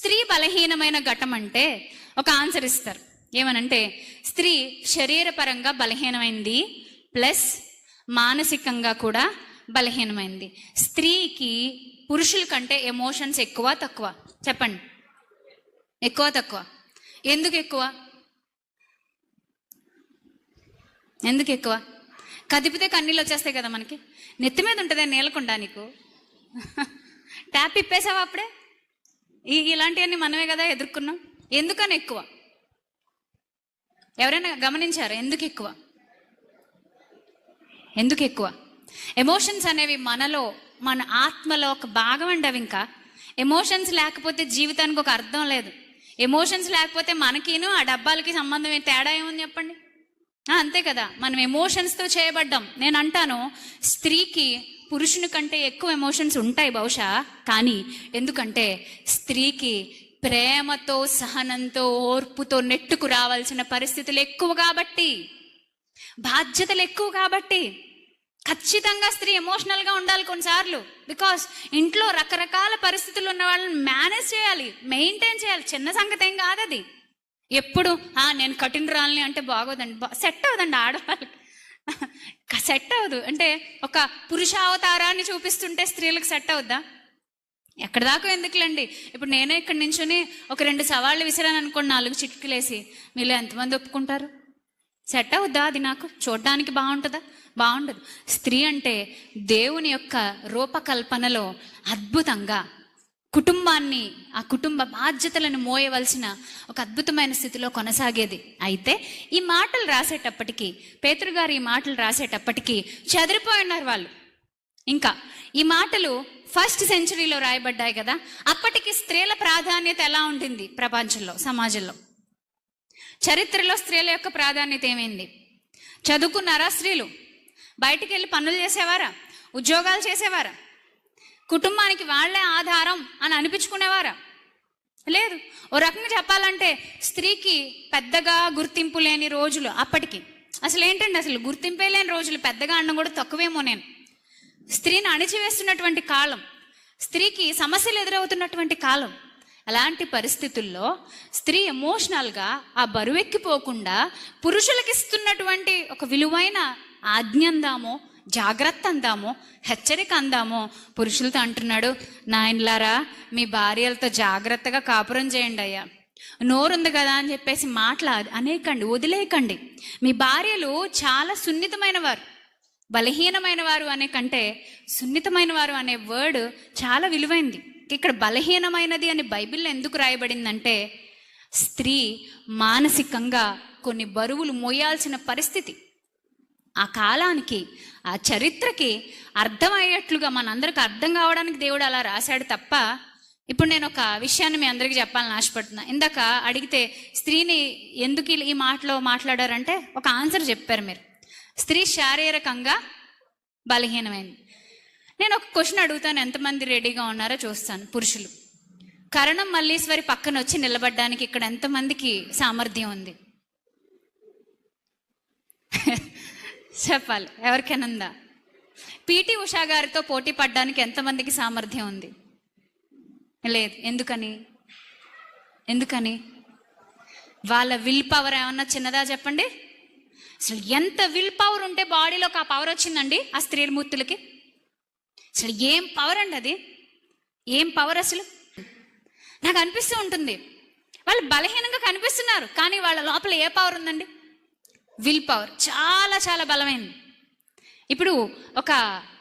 స్త్రీ బలహీనమైన ఘటం అంటే ఒక ఆన్సర్ ఇస్తారు. ఏమనంటే స్త్రీ శరీరపరంగా బలహీనమైంది ప్లస్ మానసికంగా కూడా బలహీనమైంది. స్త్రీకి పురుషుల కంటే ఎమోషన్స్ ఎక్కువ తక్కువ? చెప్పండి. ఎక్కువ తక్కువ? ఎందుకు ఎక్కువ? ఎందుకు ఎక్కువ? కదిపితే కన్నీళ్ళు వచ్చేస్తాయి కదా మనకి. నెత్తి మీద ఉంటుంది నీళ్ళకుండా నీకు? ట్యాప్ ఇప్పేసావా అప్పుడే? ఈ ఇలాంటివన్నీ మనమే కదా ఎదుర్కొన్నాం? ఎందుకని ఎక్కువ? ఎవరైనా గమనించారు? ఎందుకు ఎక్కువ? ఎందుకు ఎక్కువ? ఎమోషన్స్ అనేవి మనలో మన ఆత్మలో ఒక భాగం అండి అవి ఇంకా. ఎమోషన్స్ లేకపోతే జీవితానికి ఒక అర్థం లేదు. ఎమోషన్స్ లేకపోతే మనకిను ఆ డబ్బాలకి సంబంధం తేడా ఏముంది చెప్పండి? అంతే కదా. మనం ఎమోషన్స్తో చేయబడ్డాం. నేను అంటాను స్త్రీకి పురుషుని కంటే ఎక్కువ ఎమోషన్స్ ఉంటాయి బహుశా కానీ ఎందుకంటే స్త్రీకి ప్రేమతో సహనంతో ఓర్పుతో నెట్టుకు రావాల్సిన పరిస్థితులు ఎక్కువ కాబట్టి బాధ్యతలు ఎక్కువ కాబట్టి ఖచ్చితంగా స్త్రీ ఎమోషనల్గా ఉండాలి కొన్నిసార్లు. బికాస్ ఇంట్లో రకరకాల పరిస్థితులు ఉన్న వాళ్ళని మేనేజ్ చేయాలి మెయింటైన్ చేయాలి. చిన్న సంగతి ఏం కాదు అది ఎప్పుడు నేను కఠినరాలని అంటే బాగోదండి సెట్ అవ్వదండి ఆడవాళ్ళకి. సెట్ అవ్వదు. అంటే ఒక పురుషావతారాన్ని చూపిస్తుంటే స్త్రీలకు సెట్ అవుద్దా? ఎక్కడ దాకా ఎందుకులేండి? ఇప్పుడు నేనే ఇక్కడ నుంచుని ఒక రెండు సవాళ్ళు విసిరాను అనుకోండి నాలుగు చిట్కులేసి. మీలో ఎంతమంది ఒప్పుకుంటారు? సెట్ అవుద్దా అది నాకు? చూడడానికి బాగుంటుందా? బాగుండదు. స్త్రీ అంటే దేవుని యొక్క రూపకల్పనలో అద్భుతంగా కుటుంబాన్ని ఆ కుటుంబ బాధ్యతలను మోయవలసిన ఒక అద్భుతమైన స్థితిలో కొనసాగేది. అయితే ఈ మాటలు రాసేటప్పటికి పేతురు గారు ఈ మాటలు రాసేటప్పటికి చెదిరిపోయి ఉన్నారు వాళ్ళు. ఇంకా ఈ మాటలు ఫస్ట్ సెంచరీలో రాయబడ్డాయి కదా అప్పటికి స్త్రీల ప్రాధాన్యత ఎలా ఉంటుంది ప్రపంచంలో సమాజంలో? చరిత్రలో స్త్రీల యొక్క ప్రాధాన్యత ఏమైంది? చదువుకున్నారా స్త్రీలు? బయటికి వెళ్ళి పనులు చేసేవారా? ఉద్యోగాలు చేసేవారా? కుటుంబానికి వాళ్ళే ఆధారం అని అనిపించుకునేవారా? లేదు. ఓ రకంగా చెప్పాలంటే స్త్రీకి పెద్దగా గుర్తింపు లేని రోజులు అప్పటికి. అసలు ఏంటండి అసలు గుర్తింపే లేని రోజులు? పెద్దగా అనడం కూడా తక్కువేమో నేను. స్త్రీని అణిచివేస్తున్నటువంటి కాలం స్త్రీకి సమస్యలు ఎదురవుతున్నటువంటి కాలం. అలాంటి పరిస్థితుల్లో స్త్రీ ఎమోషనల్గా ఆ బరువెక్కిపోకుండా పురుషులకిస్తున్నటువంటి ఒక విలువైన ఆజ్ఞందామో జాగ్రత్త అందాము హెచ్చరిక అందామో. పురుషులతో అంటున్నాడు నాయనలారా మీ భార్యలతో జాగ్రత్తగా కాపురం చేయండి అయ్యా. నోరుంది కదా అని చెప్పేసి మాటలా అనేకండి వదిలేయకండి. మీ భార్యలు చాలా సున్నితమైన వారు బలహీనమైన వారు అనే కంటే సున్నితమైన వారు అనే వర్డ్ చాలా విలువైంది. ఇక్కడ బలహీనమైనది అని బైబిల్లో ఎందుకు రాయబడిందంటే స్త్రీ మానసికంగా కొన్ని బరువులు మోయాల్సిన పరిస్థితి. ఆ కాలానికి ఆ చరిత్రకి అర్థమయ్యేట్లుగా మనందరికి అర్థం కావడానికి దేవుడు అలా రాశాడు తప్ప ఇప్పుడు నేను ఒక విషయాన్ని మీ అందరికీ చెప్పాలని ఆశపడుతున్నా. ఇందాక అడిగితే స్త్రీని ఎందుకు ఈ మాటలో మాట్లాడారంటే ఒక ఆన్సర్ చెప్పారు మీరు. స్త్రీ శారీరకంగా బలహీనమైంది. నేను ఒక క్వశ్చన్ అడుగుతాను ఎంతమంది రెడీగా ఉన్నారో చూస్తాను పురుషులు. కరణం మల్లీశ్వరి పక్కన వచ్చి నిలబడడానికి ఇక్కడ ఎంతమందికి సామర్థ్యం ఉంది? చెప్పాలి. ఎవరికైనా ఉందా? పిటి ఉషా గారితో పోటీ పడడానికి ఎంతమందికి సామర్థ్యం ఉంది? లేదు. ఎందుకని? ఎందుకని? వాళ్ళ విల్ పవర్ ఏమన్నా చిన్నదా చెప్పండి? అసలు ఎంత విల్ పవర్ ఉంటే బాడీలోకి ఆ పవర్ వచ్చిందండి ఆ స్త్రీల మూర్తులకి అసలు ఏం పవర్ అండి అది? ఏం పవర్ అసలు? నాకు అనిపిస్తూ ఉంటుంది. వాళ్ళు బలహీనంగా కనిపిస్తున్నారు కానీ వాళ్ళ లోపల ఏ పవర్ ఉందండి? Will power. చాలా చాలా బలమైంది. ఇప్పుడు ఒక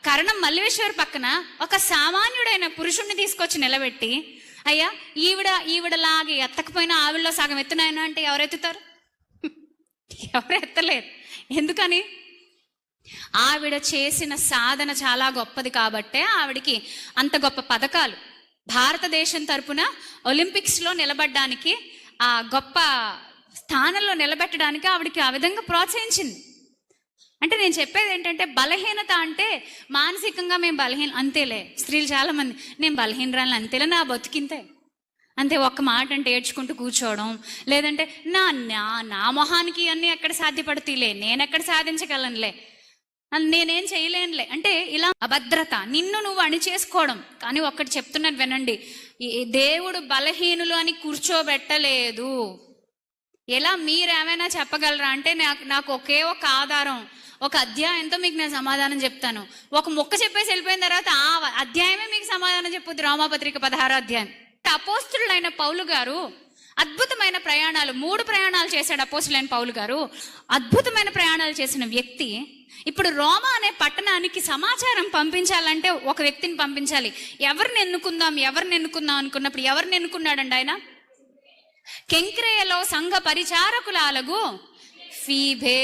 కరణం మల్లేశ్వర్ పక్కన ఒక సామాన్యుడైన పురుషుణ్ణి తీసుకొచ్చి నిలబెట్టి అయ్యా ఈవిడ ఈవిడలాగే ఎత్తకపోయినా ఆవిడలో సగం ఎత్తునాయన అంటే ఎవరు ఎత్తుతారు? ఎవరు ఎత్తలేరు. ఎందుకని? ఆవిడ చేసిన సాధన చాలా గొప్పది కాబట్టే ఆవిడికి అంత గొప్ప పథకాలు. భారతదేశం తరపున ఒలింపిక్స్లో నిలబడ్డానికి ఆ గొప్ప స్థానంలో నిలబెట్టడానికి ఆవిడకి ఆ విధంగా ప్రోత్సహించింది. అంటే నేను చెప్పేది ఏంటంటే బలహీనత అంటే మానసికంగా మేము బలహీన అంతేలే స్త్రీలు చాలా మంది నేను బలహీనరాలు అంతేలే నా బతికింతే. అంతే ఒక్క మాట అంటే ఏడ్చుకుంటూ కూర్చోవడం లేదంటే నా నా నా మొహానికి అన్నీ ఎక్కడ సాధ్యపడతీలే నేను ఎక్కడ సాధించగలనులే నేనేం చేయలేనులే. అంటే ఇలా అభద్రత నిన్ను నువ్వు అణి చేసుకోవడం కానీ ఒక్కటి చెప్తున్నాను వినండి దేవుడు బలహీనులు అని కూర్చోబెట్టలేదు. ఎలా మీరేమైనా చెప్పగలరా? అంటే నాకు నాకు ఒకే ఒక ఆధారం ఒక అధ్యాయంతో మీకు నేను సమాధానం చెప్తాను. ఒక మొక్క చెప్పేసి వెళ్ళిపోయిన తర్వాత ఆ అధ్యాయమే మీకు సమాధానం చెప్పుద్ది. రామాపత్రిక పదహారో అధ్యాయం. అపోస్తులైన పౌలు గారు అద్భుతమైన ప్రయాణాలు మూడు ప్రయాణాలు చేశాడు అపోస్తులైన పౌలు గారు. అద్భుతమైన ప్రయాణాలు చేసిన వ్యక్తి ఇప్పుడు రోమా అనే పట్టణానికి సమాచారం పంపించాలంటే ఒక వ్యక్తిని పంపించాలి. ఎవరిని ఎన్నుకుందాం ఎవరిని ఎన్నుకుందాం అనుకున్నప్పుడు ఎవరిని ఎన్నుకున్నాడండి ఆయన? కెంక్రేయలో సంఘ పరిచారకులాలగు ఫీభే